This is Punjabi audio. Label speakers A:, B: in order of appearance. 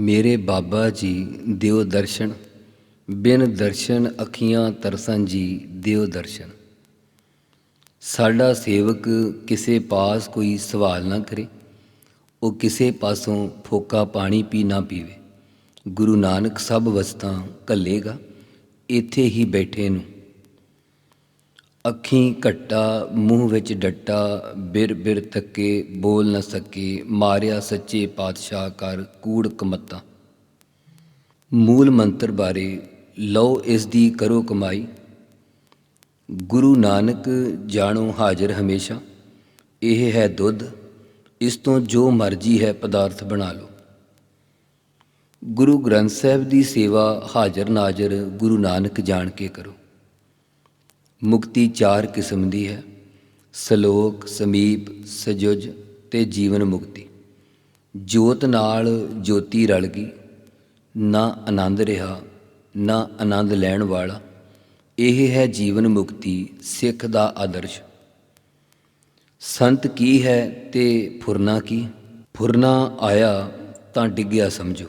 A: ਮੇਰੇ ਬਾਬਾ ਜੀ ਦਿਓ ਦਰਸ਼ਨ, ਬਿਨ ਦਰਸ਼ਨ ਅੱਖੀਆਂ ਤਰਸਾਂ ਜੀ ਦਿਓ ਦਰਸ਼ਨ। ਸਾਡਾ ਸੇਵਕ ਕਿਸੇ ਪਾਸ ਕੋਈ ਸਵਾਲ ਨਾ ਕਰੇ, ਉਹ ਕਿਸੇ ਪਾਸੋਂ ਫੋਕਾ ਪਾਣੀ ਪੀ ਨਾ ਪੀਵੇ। ਗੁਰੂ ਨਾਨਕ ਸਭ ਵਸਤਾਂ ਕੱਲੇਗਾ ਇੱਥੇ ਹੀ ਬੈਠੇ ਨੂੰ ਅੱਖੀਂ ਘੱਟਾ, ਮੂੰਹ ਵਿੱਚ ਡੱਟਾ, ਬਿਰ ਬਿਰ ਥੱਕੇ, ਬੋਲ ਨਾ ਸਕੇ, ਮਾਰਿਆ ਸੱਚੇ ਪਾਤਸ਼ਾਹ ਕਰ ਕੂੜ ਕਮਤਾ। ਮੂਲ ਮੰਤਰ ਬਾਰੇ ਲਓ ਇਸ ਦੀ ਕਰੋ ਕਮਾਈ। ਗੁਰੂ ਨਾਨਕ ਜਾਣੋ ਹਾਜ਼ਰ ਹਮੇਸ਼ਾ, ਇਹ ਹੈ ਦੁੱਧ, ਇਸ ਤੋਂ ਜੋ ਮਰਜ਼ੀ ਹੈ ਪਦਾਰਥ ਬਣਾ ਲਓ। ਗੁਰੂ ਗ੍ਰੰਥ ਸਾਹਿਬ ਦੀ ਸੇਵਾ ਹਾਜ਼ਰ ਨਾਜ਼ਰ ਗੁਰੂ ਨਾਨਕ ਜਾਣ ਕੇ ਕਰੋ। ਮੁਕਤੀ ਚਾਰ ਕਿਸਮ ਦੀ ਹੈ। ਸਲੋਕ, ਸਮੀਪ, ਸਜੁਜ ਤੇ ਜੀਵਨ ਮੁਕਤੀ। ਜੋਤ ਨਾਲ ਜੋਤੀ ਰਲ ਗਈ। ਨਾ ਆਨੰਦ ਰਿਹਾ, ਨਾ ਆਨੰਦ ਲੈਣ ਵਾਲਾ। ਇਹ ਹੈ ਜੀਵਨ ਮੁਕਤੀ, ਸਿੱਖ ਦਾ ਆਦਰਸ਼। ਸੰਤ ਕੀ ਹੈ ਤੇ ਫੁਰਨਾ ਕੀ? ਫੁਰਨਾ ਆਇਆ ਤਾਂ ਡਿੱਗਿਆ ਸਮਝੋ।